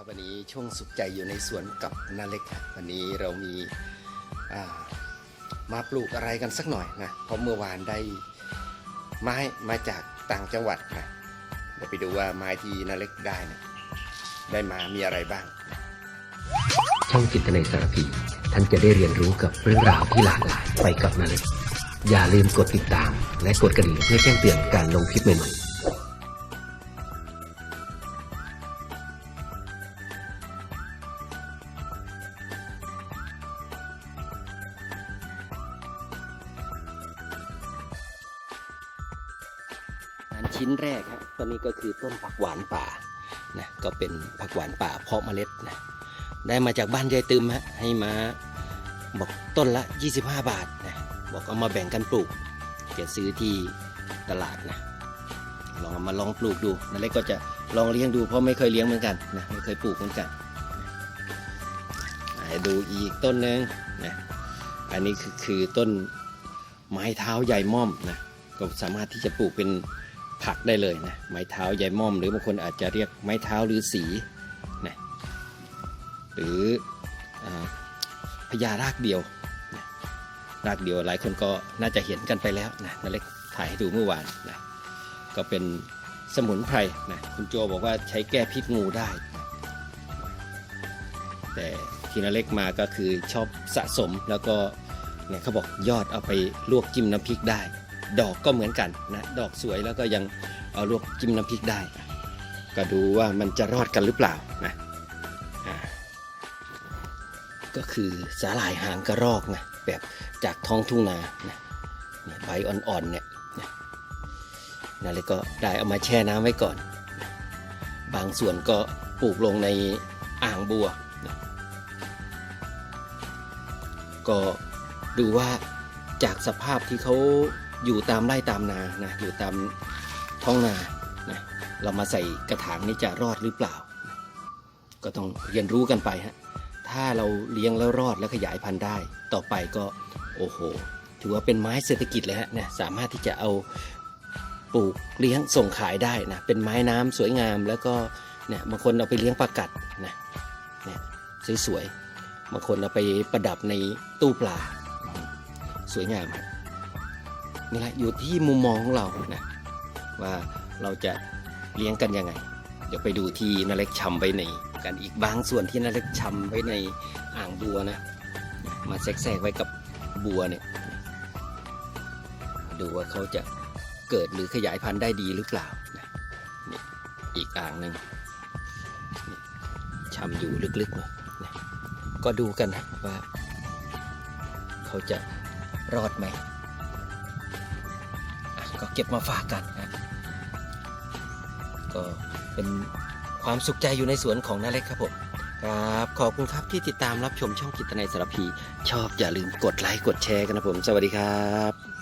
ครับวันนี้ช่วงสุขใจอยู่ในสวนกับนาเล็กครับวันนี้เรามีามาปลูกอะไรกันสักหน่อยนะเพราะเมื่อวานได้ไม้มาจากต่างจังหวัดนะเดี๋ยวไปดูว่าไม้ที่นาเล็กได้นะได้มามีอะไรบ้าง ช่องจิตในสารพีท่านจะได้เรียนรู้กับเรื่องราวที่หลากหลายไปกับนาเล็กอย่าลืมกดติดตาม และกดกระดิ่งเพื่อแจ้งเตือนการลงคลิปใหม่ๆ ชิ้นแรกครับต้นนี้ก็คือต้นผักหวานป่านะก็เป็นผักหวานป่าเพาะเมล็ดนะได้มาจากบ้านยายตึมฮะให้มาบอกต้นละ 25 บาทนะบอกเอามาแบ่งกันปลูกแกซื้อที่ตลาดนะลองเอามาลองปลูกดูนั่นเล็กก็จะลองเลี้ยงดูเพราะไม่เคยเลี้ยงเหมือนกันนะไม่เคยปลูกเหมือนกันนะดูอีกต้นหนึ่งนะอันนี้คือคือต้นไม้เท้าใหญ่ม่อมนะก็สามารถที่จะปลูกเป็น ผักได้เลยนะ ไม้เท้าใยม่อม หรือบางคนอาจจะเรียกไม้เท้าหรือสีนะหรืออพญารากเดียวนะรากเดียวหลายคนก็น่าจะเห็นกันไปแล้วนะนั่นเล็กถ่ายให้ดูเมื่อวานนะก็เป็นสมุนไพรนะคุณโจบอกว่าใช้แก้พิษงูได้ แต่ที่นาเล็กมาก็คือชอบสะสมแล้วก็เนี่ยเขาบอกยอดเอาไปลวกจิ้มน้ำพริกได้ ดอกก็เหมือนกันนะดอกสวยแล้วก็ยังเอาลวกจิ้มน้ำพริกได้ ก็ดูว่ามันจะรอดกันหรือเปล่านะก็คือสาหร่ายหางกระรอกนะแบบจากท้องทุ่งนานะเนี่ยใบอ่อนๆเนี่ยนะนั่นเลยก็ได้เอามาแช่น้ำไว้ก่อน บางส่วนก็ปลูกลงในอ่างบัวนะก็ดูว่าจากสภาพที่เขา อยู่ตามไร่ตามนานะอยู่ตามท้องนานะเรามาใส่กระถางนี่จะรอดหรือเปล่า ก็ต้องเรียนรู้กันไปฮะถ้าเราเลี้ยงแล้วรอดแล้วขยายพันธุ์ได้ ต่อไปก็โอ้โห ถือว่าเป็นไม้เศรษฐกิจเลยฮะนะสามารถที่จะเอาปลูกเลี้ยงส่งขายได้นะเป็นไม้น้ำสวยงาม แล้วก็เนี่ยบางคนเอาไปเลี้ยงปลากัดนะเนี่ยสวยๆบางคนเอาไปประดับในตู้ปลา สวยงามครับ นี่แหละอยู่ที่มุมมองของเรานะว่าเราจะเลี้ยงกันยังไง เดี๋ยวไปดูที่นาเล็กชำไว้ในกันอีกบางส่วนที่นาเล็กชำไว้ในอ่างบัวนะ มาแทรกไว้กับบัวเนี่ยดูว่าเขาจะเกิดหรือขยายพันธุ์ได้ดีหรือเปล่านะนี่อีกอ่างหนึ่งนี่ำอยู่ลึกๆหน่อยนะก็ดูกันนะว่า เขาจะรอดไหม ก็เก็บมาฝากกันนะก็เป็นความสุขใจอยู่ในสวนของนาเล็กครับผมครับขอบคุณครับที่ติดตามรับชมช่องกิตในยสารพี ชอบอย่าลืมกดไลค์กดแชร์กันนะผม สวัสดีครับ